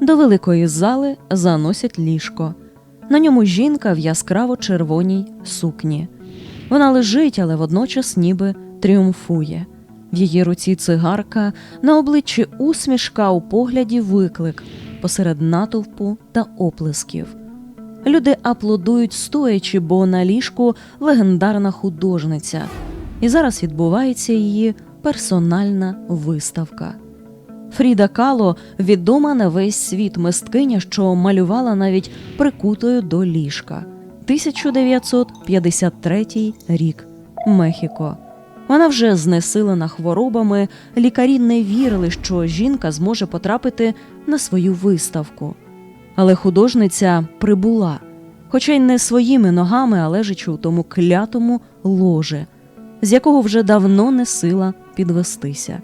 До великої зали заносять ліжко. На ньому жінка в яскраво червоній сукні. Вона лежить, але водночас ніби тріумфує. В її руці цигарка, на обличчі усмішка у погляді виклик посеред натовпу та оплесків. Люди аплодують стоячи, бо на ліжку легендарна художниця. І зараз відбувається її персональна виставка. Фріда Кало відома на весь світ мисткиня, що малювала навіть прикутою до ліжка. 1953 рік. Мехіко. Вона вже знесилена хворобами. Лікарі не вірили, що жінка зможе потрапити на свою виставку. Але художниця прибула, хоча й не своїми ногами, а лежачи у тому клятому ложе, з якого вже давно не сила підвестися.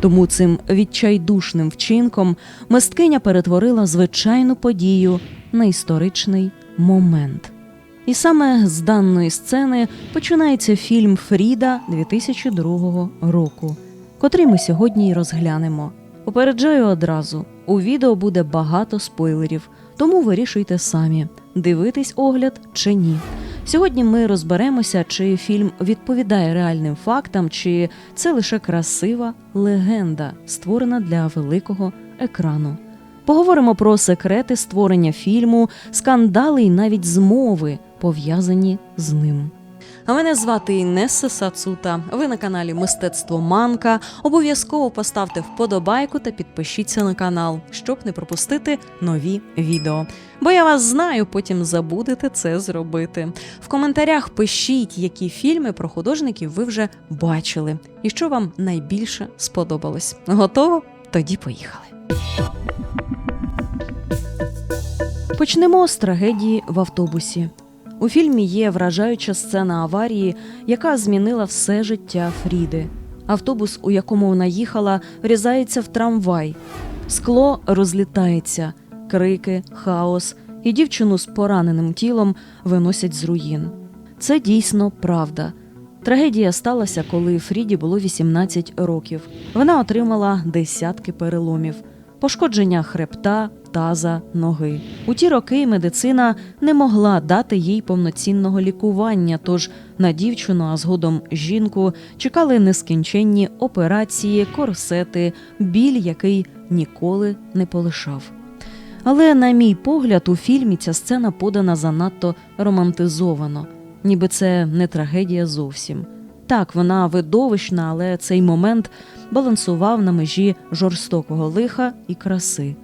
Тому цим відчайдушним вчинком мисткиня перетворила звичайну подію на історичний момент. І саме з даної сцени починається фільм Фріда 2002 року, котрий ми сьогодні й розглянемо. Попереджаю одразу: у відео буде багато спойлерів, тому вирішуйте самі, дивитись огляд чи ні. Сьогодні ми розберемося, чи фільм відповідає реальним фактам, чи це лише красива легенда, створена для великого екрану. Поговоримо про секрети створення фільму, скандали і навіть змови, пов'язані з ним. А мене звати Інеса Сацута. Ви на каналі Мистецтво Манка. Обов'язково поставте вподобайку та підпишіться на канал, щоб не пропустити нові відео. Бо я вас знаю, потім забудете це зробити. В коментарях пишіть, які фільми про художників ви вже бачили, і що вам найбільше сподобалось. Готово? Тоді поїхали. Почнемо з трагедії в автобусі. У фільмі є вражаюча сцена аварії, яка змінила все життя Фріди. Автобус, у якому вона їхала, врізається в трамвай. Скло розлітається, крики, хаос, і дівчину з пораненим тілом виносять з руїн. Це дійсно правда. Трагедія сталася, коли Фріді було 18 років. Вона отримала десятки переломів, пошкодження хребта, таза, ноги. У ті роки медицина не могла дати їй повноцінного лікування, тож на дівчину, а згодом жінку, чекали нескінченні операції, корсети, біль, який ніколи не полишав. Але, на мій погляд, у фільмі ця сцена подана занадто романтизовано, ніби це не трагедія зовсім. Так, вона видовищна, але цей момент балансував на межі жорстокого лиха і краси.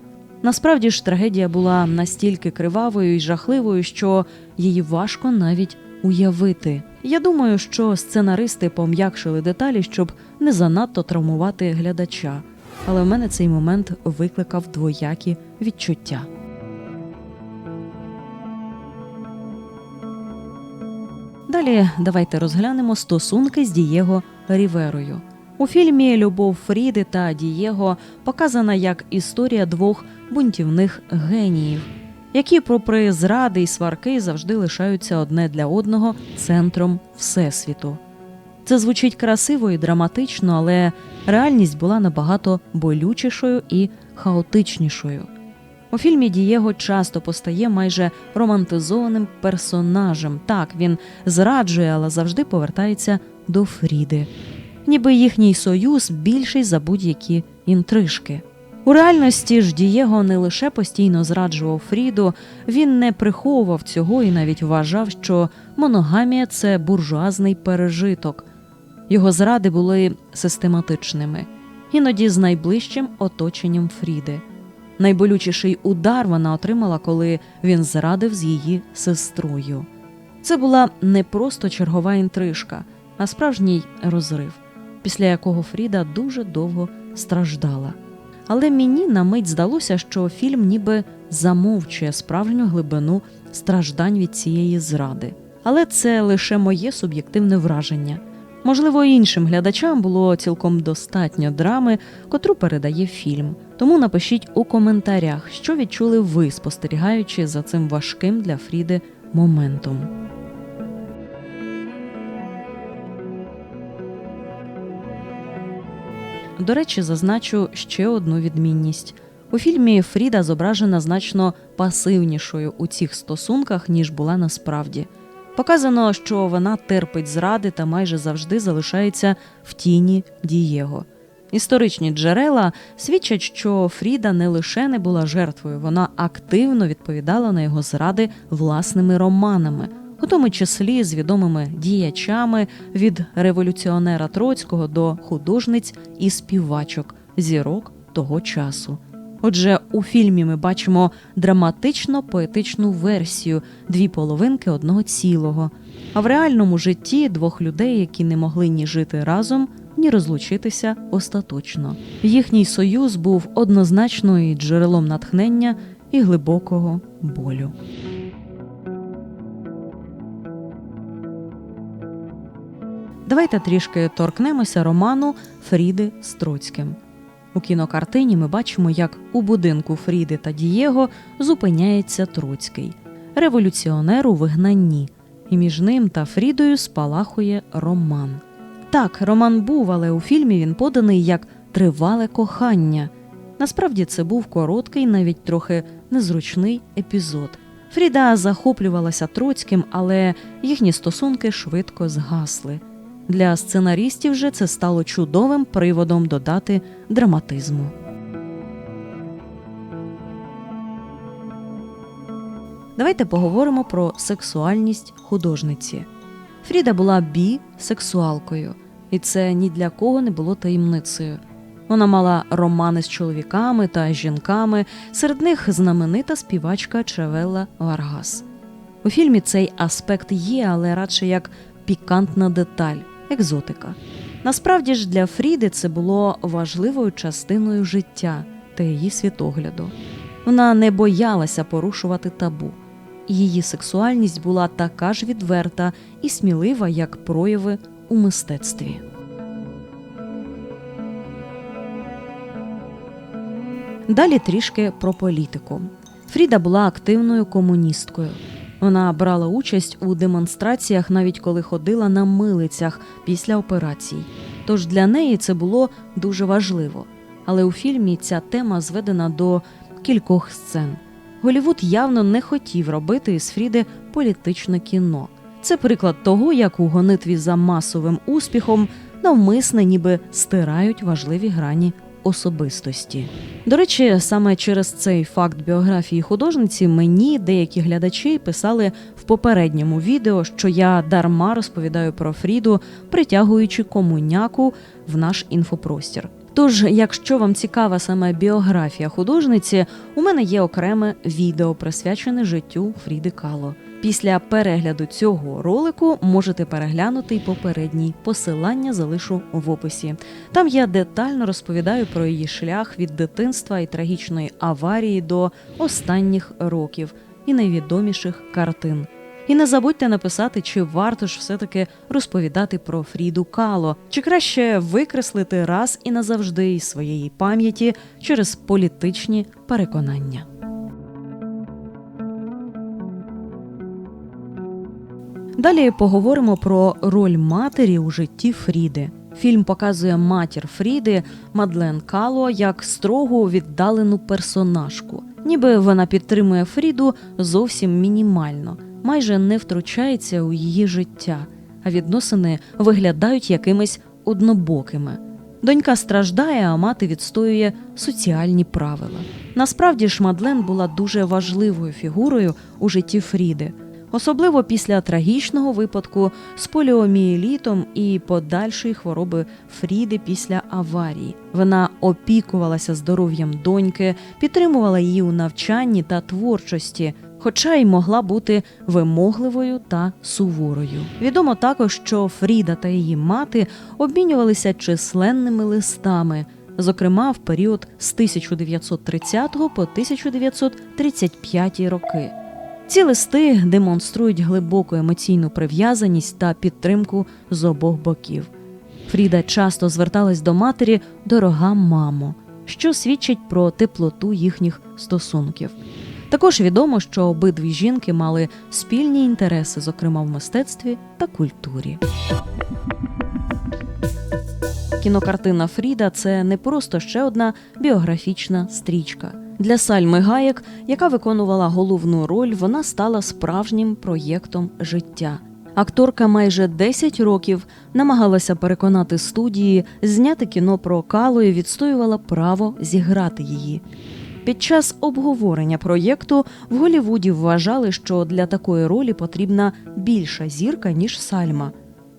Насправді ж трагедія була настільки кривавою і жахливою, що її важко навіть уявити. Я думаю, що сценаристи пом'якшили деталі, щоб не занадто травмувати глядача. Але в мене цей момент викликав двоякі відчуття. Далі давайте розглянемо стосунки з Дієго Ріверою. У фільмі Любов Фріди та Дієго показана як історія двох бунтівних геніїв, які, попри зради й сварки, завжди лишаються одне для одного центром всесвіту. Це звучить красиво і драматично, але реальність була набагато болючішою і хаотичнішою. У фільмі Дієго часто постає майже романтизованим персонажем. Так, він зраджує, але завжди повертається до Фріди. Ніби їхній союз більший за будь-які інтрижки. У реальності ж Дієго не лише постійно зраджував Фріду, він не приховував цього і навіть вважав, що моногамія це буржуазний пережиток. Його зради були систематичними, іноді з найближчим оточенням Фріди. Найболючіший удар вона отримала, коли він зрадив з її сестрою. Це була не просто чергова інтрижка, а справжній розрив, після якого Фріда дуже довго страждала. Але мені на мить здалося, що фільм ніби замовчує справжню глибину страждань від цієї зради. Але це лише моє суб'єктивне враження. Можливо, іншим глядачам було цілком достатньо драми, котру передає фільм. Тому напишіть у коментарях, що відчули ви, спостерігаючи за цим важким для Фріди моментом. До речі, зазначу ще одну відмінність. У фільмі Фріда зображена значно пасивнішою у цих стосунках, ніж була насправді. Показано, що вона терпить зради та майже завжди залишається в тіні Дієго. Історичні джерела свідчать, що Фріда не лише не була жертвою, вона активно відповідала на його зради власними романами, у тому числі з відомими діячами від революціонера Троцького до художниць і співачок зірок того часу. Отже, у фільмі ми бачимо драматично поетичну версію дві половинки одного цілого, а в реальному житті двох людей, які не могли ні жити разом, ні розлучитися остаточно. Їхній союз був однозначно і джерелом натхнення і глибокого болю. Давайте трішки торкнемося роману Фріди з Троцьким. У кінокартині ми бачимо, як у будинку Фріди та Дієго зупиняється Троцький, революціонер у вигнанні, і між ним та Фрідою спалахує роман. Так, роман був, але у фільмі він поданий як тривале кохання. Насправді це був короткий, навіть трохи незручний епізод. Фріда захоплювалася Троцьким, але їхні стосунки швидко згасли. Для сценарістів же це стало чудовим приводом додати драматизму. Давайте поговоримо про сексуальність художниці. Фріда була бі-сексуалкою, і це ні для кого не було таємницею. Вона мала романи з чоловіками та жінками, серед них знаменита співачка Чевелла Варгас. У фільмі цей аспект є, але радше як пікантна деталь, екзотика. Насправді ж для Фріди це було важливою частиною життя та її світогляду. Вона не боялася порушувати табу. Її сексуальність була така ж відверта і смілива, як прояви у мистецтві. Далі трішки про політику. Фріда була активною комуністкою. Вона брала участь у демонстраціях, навіть коли ходила на милицях після операцій. Тож для неї це було дуже важливо. Але у фільмі ця тема зведена до кількох сцен. Голівуд явно не хотів робити із Фріди політичне кіно. Це приклад того, як у гонитві за масовим успіхом навмисне ніби стирають важливі грані особистості. До речі, саме через цей факт біографії художниці мені деякі глядачі писали в попередньому відео, що я дарма розповідаю про Фріду, притягуючи комуняку в наш інфопростір. Тож, якщо вам цікава саме біографія художниці, у мене є окреме відео присвячене життю Фріди Кало. Після перегляду цього ролику можете переглянути й попередній посилання залишу в описі. Там я детально розповідаю про її шлях від дитинства і трагічної аварії до останніх років і найвідоміших картин. І не забудьте написати, чи варто ж все-таки розповідати про Фріду Кало, чи краще викреслити раз і назавжди із своєї пам'яті через політичні переконання. Далі поговоримо про роль матері у житті Фріди. Фільм показує матір Фріди Мадлен Кало як строгу віддалену персонажку, ніби вона підтримує Фріду зовсім мінімально, майже не втручається у її життя, а відносини виглядають якимись однобокими. Донька страждає, а мати відстоює соціальні правила. Насправді ж Мадлен була дуже важливою фігурою у житті Фріди особливо після трагічного випадку з поліомієлітом і подальшої хвороби Фріди після аварії. Вона опікувалася здоров'ям доньки, підтримувала її у навчанні та творчості. Хоча й могла бути вимогливою та суворою. Відомо також, що Фріда та її мати обмінювалися численними листами, зокрема в період з 1930 по 1935 роки. Ці листи демонструють глибоку емоційну прив'язаність та підтримку з обох боків. Фріда часто зверталась до матері Дорога мамо, що свідчить про теплоту їхніх стосунків. Також відомо, що обидві жінки мали спільні інтереси, зокрема в мистецтві та культурі. Кінокартина Фріда це не просто ще одна біографічна стрічка. Для Сальми Гаєк, яка виконувала головну роль, вона стала справжнім проєктом життя. Акторка майже 10 років намагалася переконати студії зняти кіно про Калу і відстоювала право зіграти її. Під час обговорення проєкту в Голівуді вважали, що для такої ролі потрібна більша зірка, ніж Сальма.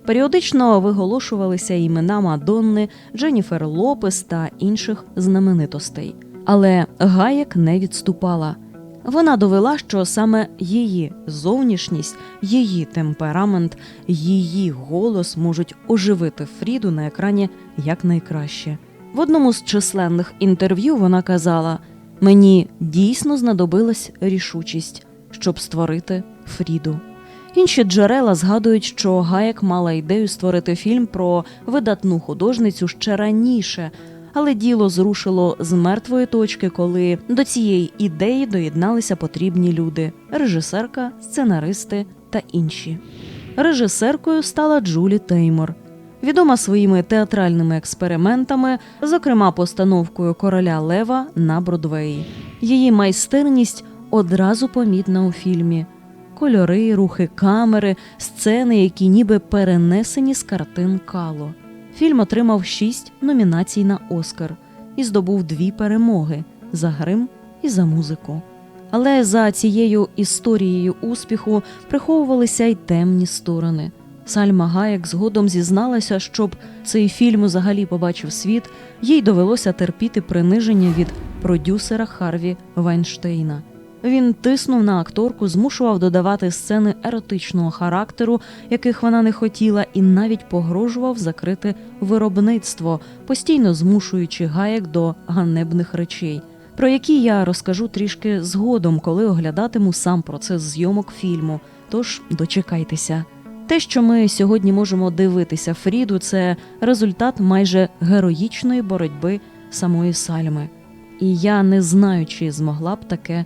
Періодично виголошувалися імена Мадонни, Дженніфер Лопес та інших знаменитостей. Але Гаєк не відступала. Вона довела, що саме її зовнішність, її темперамент, її голос можуть оживити Фріду на екрані якнайкраще. В одному з численних інтерв'ю вона казала: мені дійсно знадобилась рішучість, щоб створити Фріду. Інші джерела згадують, що Гаєк мала ідею створити фільм про видатну художницю ще раніше, але діло зрушило з мертвої точки, коли до цієї ідеї доєдналися потрібні люди: режисерка, сценаристи та інші. Режисеркою стала Джулі Теймор. Відома своїми театральними експериментами, зокрема постановкою короля Лева на Бродвеї. Її майстерність одразу помітна у фільмі. Кольори, рухи камери, сцени, які ніби перенесені з картин Кало. Фільм отримав шість номінацій на Оскар і здобув дві перемоги за грим і за музику. Але за цією історією успіху приховувалися й темні сторони. Сальма Гаєк згодом зізналася, щоб цей фільм взагалі побачив світ, їй довелося терпіти приниження від продюсера Харві Вайнштейна. Він тиснув на акторку, змушував додавати сцени еротичного характеру, яких вона не хотіла, і навіть погрожував закрити виробництво, постійно змушуючи гаєк до ганебних речей, про які я розкажу трішки згодом, коли оглядатиму сам процес зйомок фільму. Тож дочекайтеся. Те, що ми сьогодні можемо дивитися Фріду, це результат майже героїчної боротьби самої Сальми. І я не знаю, чи змогла б таке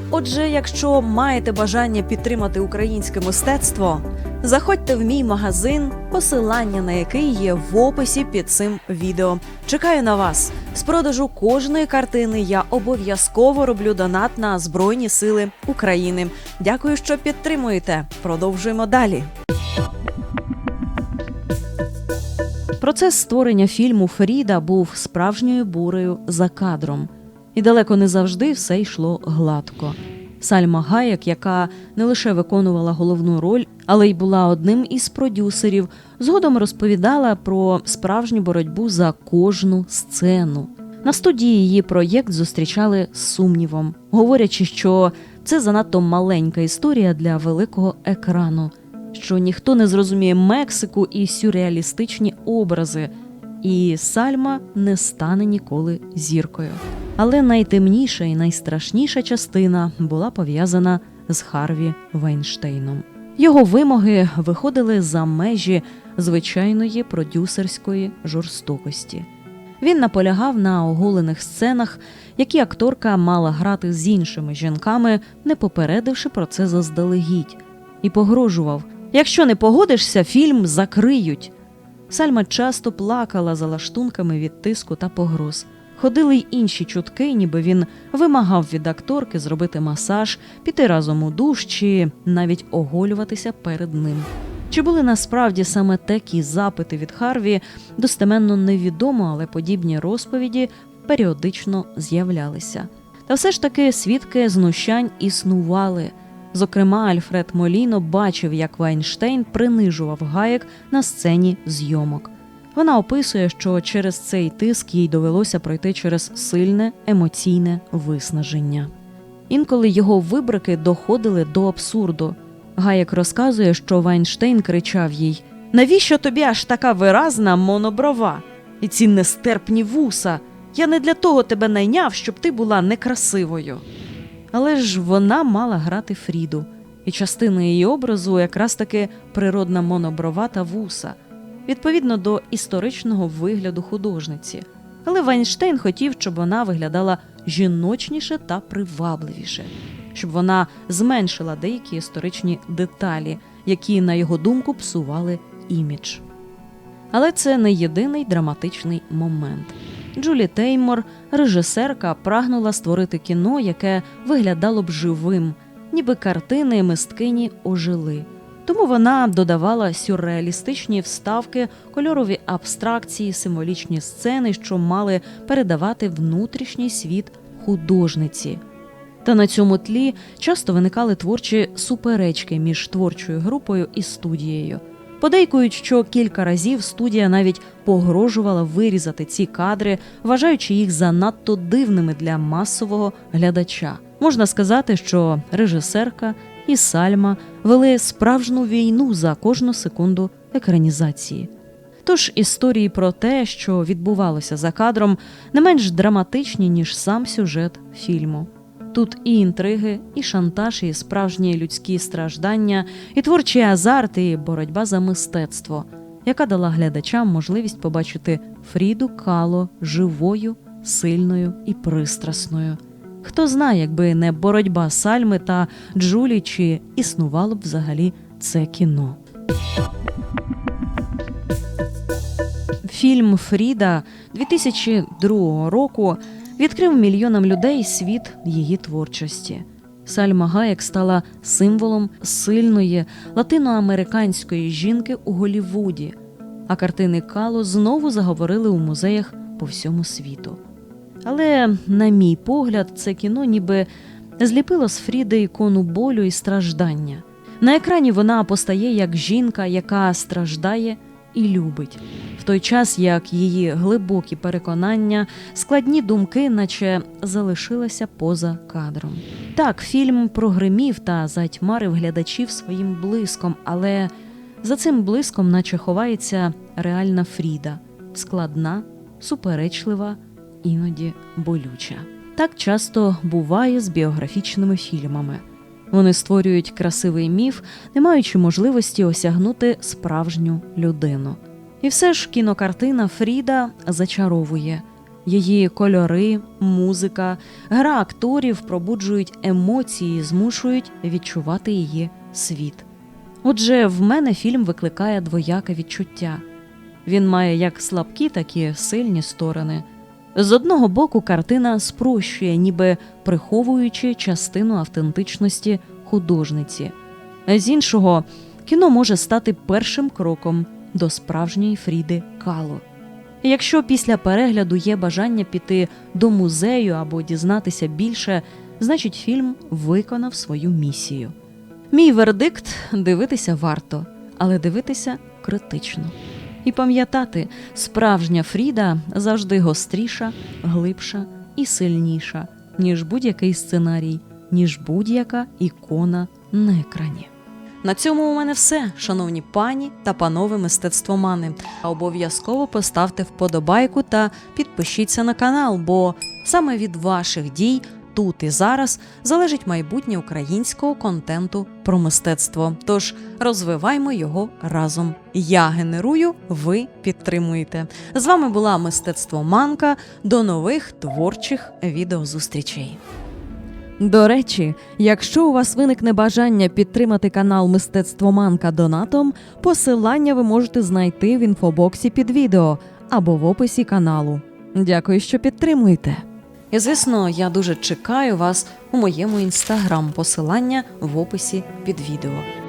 Отже, якщо маєте бажання підтримати українське мистецтво, заходьте в мій магазин, посилання на який є в описі під цим відео. Чекаю на вас. З продажу кожної картини я обов'язково роблю донат на Збройні Сили України. Дякую, що підтримуєте. Продовжуємо далі. Процес створення фільму Фріда був справжньою бурею за кадром, і далеко не завжди все йшло гладко. Сальма Гаєк, яка не лише виконувала головну роль, але й була одним із продюсерів, згодом розповідала про справжню боротьбу за кожну сцену. На студії її проєкт зустрічали з сумнівом, говорячи, що це занадто маленька історія для великого екрану, що ніхто не зрозуміє Мексику і сюрреалістичні образи, і Сальма не стане ніколи зіркою. Але найтемніша і найстрашніша частина була пов'язана з Харві Вайнштейном. Його вимоги виходили за межі звичайної продюсерської жорстокості. Він наполягав на оголених сценах, які акторка мала грати з іншими жінками, не попередивши про це заздалегідь, і погрожував: якщо не погодишся, фільм закриють. Сальма часто плакала за лаштунками від тиску та погроз. Ходили й інші чутки, ніби він вимагав від акторки зробити масаж, піти разом у душ чи навіть оголюватися перед ним. Чи були насправді саме такі запити від Харві, достеменно невідомо, але подібні розповіді періодично з'являлися. Та все ж таки свідки знущань існували. Зокрема, Альфред Моліно бачив, як Вайнштейн принижував гаєк на сцені зйомок. Вона описує, що через цей тиск їй довелося пройти через сильне емоційне виснаження. Інколи його вибрики доходили до абсурду. Гаєк розказує, що Вайнштейн кричав їй: Навіщо тобі аж така виразна моноброва? І ці нестерпні вуса? Я не для того тебе найняв, щоб ти була некрасивою. Але ж вона мала грати Фріду, і частина її образу якраз таки природна моноброва та вуса, відповідно до історичного вигляду художниці. Але Вайнштейн хотів, щоб вона виглядала жіночніше та привабливіше, щоб вона зменшила деякі історичні деталі, які, на його думку, псували імідж. Але це не єдиний драматичний момент. Джулі Теймор, режисерка, прагнула створити кіно, яке виглядало б живим, ніби картини мисткині ожили. Тому вона додавала сюрреалістичні вставки, кольорові абстракції, символічні сцени, що мали передавати внутрішній світ художниці. Та на цьому тлі часто виникали творчі суперечки між творчою групою і студією. Подейкують, що кілька разів студія навіть погрожувала вирізати ці кадри, вважаючи їх занадто дивними для масового глядача. Можна сказати, що режисерка і Сальма вели справжню війну за кожну секунду екранізації. Тож історії про те, що відбувалося за кадром, не менш драматичні, ніж сам сюжет фільму. Тут і інтриги, і шантаж, і справжні людські страждання, і творчий азарт, і боротьба за мистецтво, яка дала глядачам можливість побачити Фріду Кало живою, сильною і пристрасною. Хто знає, якби не боротьба Сальми та Джулі, чи існувало б взагалі це кіно. Фільм Фріда 2002 року відкрив мільйонам людей світ її творчості. Сальма Гаєк стала символом сильної латиноамериканської жінки у Голівуді, а картини Кало знову заговорили у музеях по всьому світу. Але, на мій погляд, це кіно ніби зліпило з Фріди ікону болю і страждання. На екрані вона постає як жінка, яка страждає і любить, в той час як її глибокі переконання, складні думки, наче залишилися поза кадром. Так, фільм прогримів та затьмарив глядачів своїм блиском, але за цим блиском, наче ховається реальна Фріда, складна, суперечлива, іноді болюча. Так часто буває з біографічними фільмами. Вони створюють красивий міф, не маючи можливості осягнути справжню людину. І все ж кінокартина Фріда зачаровує. Її кольори, музика, гра акторів пробуджують емоції, змушують відчувати її світ. Отже, в мене фільм викликає двояке відчуття. Він має як слабкі, так і сильні сторони. З одного боку, картина спрощує, ніби приховуючи частину автентичності художниці. З іншого, кіно може стати першим кроком до справжньої Фріди Кало. Якщо після перегляду є бажання піти до музею або дізнатися більше, значить фільм виконав свою місію. Мій вердикт дивитися варто, але дивитися критично. І пам'ятати, справжня Фріда завжди гостріша, глибша і сильніша, ніж будь-який сценарій, ніж будь-яка ікона на екрані. На цьому у мене все, шановні пані та панове мистецтвомани. А обов'язково поставте вподобайку та підпишіться на канал, бо саме від ваших дій тут і зараз залежить майбутнє українського контенту про мистецтво. Тож розвиваймо його разом. Я генерую, ви підтримуєте. З вами була мистецтвоманка. До нових творчих відеозустрічей. До речі, якщо у вас виникне бажання підтримати канал Мистецтвоманка донатом, посилання ви можете знайти в інфобоксі під відео або в описі каналу. Дякую, що підтримуєте. І звісно, я дуже чекаю вас у моєму інстаграм. Посилання в описі під відео.